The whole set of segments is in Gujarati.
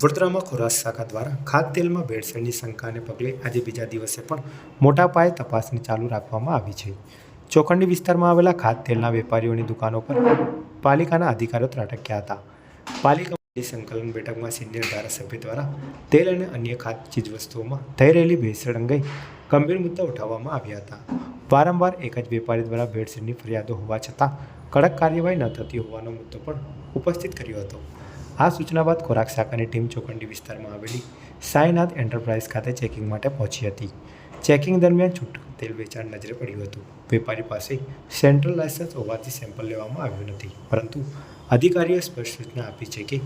વડોદરામાં ખોરાક શાખા દ્વારા ખાદ્ય તેલમાં ભેળસેળની શંકાને પગલે આજે બીજા દિવસે પણ મોટા પાયે તપાસણી ચાલુ રાખવામાં આવી છે. ચોખંડી વિસ્તારમાં આવેલા ખાદ્ય તેલના વેપારીઓની દુકાનો પર પાલિકાના અધિકારીઓ ત્રાટક્યા હતા. પાલિકા સંકલન બેઠકમાં સિનિયર ધારાસભ્ય દ્વારા તેલ અને અન્ય ખાદ્ય ચીજવસ્તુઓમાં થઈ રહેલી ભેળસેળ અંગે ગંભીર મુદ્દા ઉઠાવવામાં આવ્યા હતા. વારંવાર એક જ વેપારી દ્વારા ભેળસેળની ફરિયાદો હોવા છતાં કડક કાર્યવાહી ન થતી હોવાનો મુદ્દો પણ ઉપસ્થિત કર્યો હતો. આ સૂચના બાદ ખોરાક શાખાની ટીમ ચોકંડી વિસ્તારમાં આવેલી સાઈનાથ એન્ટરપ્રાઇઝ ખાતે ચેકિંગ માટે પહોંચી હતી. ચેકિંગ દરમિયાન છૂટક તેલ વેચાણ નજરે પડ્યું હતું. વેપારી પાસે સેન્ટ્રલ લાયસન્સ હોવાથી સેમ્પલ લેવામાં આવ્યું નથી. પરંતુ અધિકારીએ સ્પષ્ટ સૂચના આપી છે કે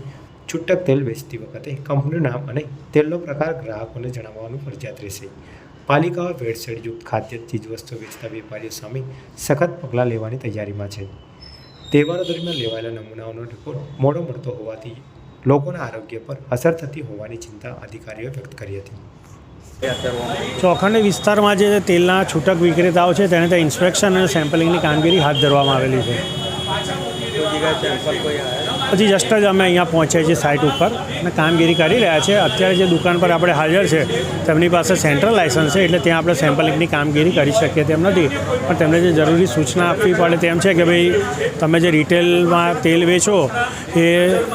છૂટક તેલ વેચતી વખતે કંપનીનું નામ અને તેલનો પ્રકાર ગ્રાહકોને જણાવવાનું ફરજિયાત રહેશે. પાલિકાઓ વેડસેડયુક્ત ખાદ્ય ચીજવસ્તુઓ વેચતા વેપારીઓ સામે સખત પગલાં લેવાની તૈયારીમાં છે. તહેવારો દરમિયાન લેવાયેલા નમૂનાઓનો રિપોર્ટ મોડો મળતો હોવાથી લોકોના આરોગ્ય પર અસર થતી હોવાની ચિંતા અધિકારીઓએ વ્યક્ત કરી હતી. ચોખંડ વિસ્તારમાં જે તેલના છૂટક વિક્રેતાઓ છે તેને ત્યાં ઇન્સ્પેક્શન અને સેમ્પલિંગની કામગીરી હાથ ધરવામાં આવેલી છે. પછી જસ્ટ જ અમે અહીંયા પહોંચ્યા છીએ સાઇટ ઉપર. અને કામગીરી કરી રહ્યા છે અત્યારે જે દુકાન પર આપણે હાજર છે તેમની પાસે સેન્ટ્રલ લાયસન્સ છે એટલે ત્યાં આપણે સેમ્પલિંગની કામગીરી કરી શકીએ તેમ નથી. પણ તેમને જે જરૂરી સૂચના આપવી પડે તેમ છે કે ભાઈ તમે જે રિટેલમાં તેલ વેચો એ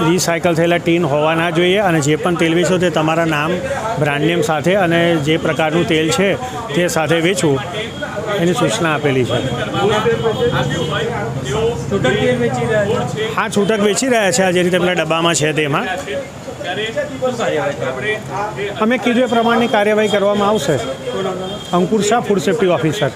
રિસાયકલ થયેલા ટીન હોવા ના જોઈએ અને જે પણ તેલ વેચો તે તમારા નામ બ્રાન્ડ નેમ સાથે અને જે પ્રકારનું તેલ છે તે સાથે વેચવું એની સૂચના આપેલી છે. હા છૂટક વેચી રહ્યા છે જે રીતે પેલા ડબ્બામાં છે તેમાં અમે કીધું એ પ્રમાણની કાર્યવાહી કરવામાં આવશે. Ankur Shah food safety officer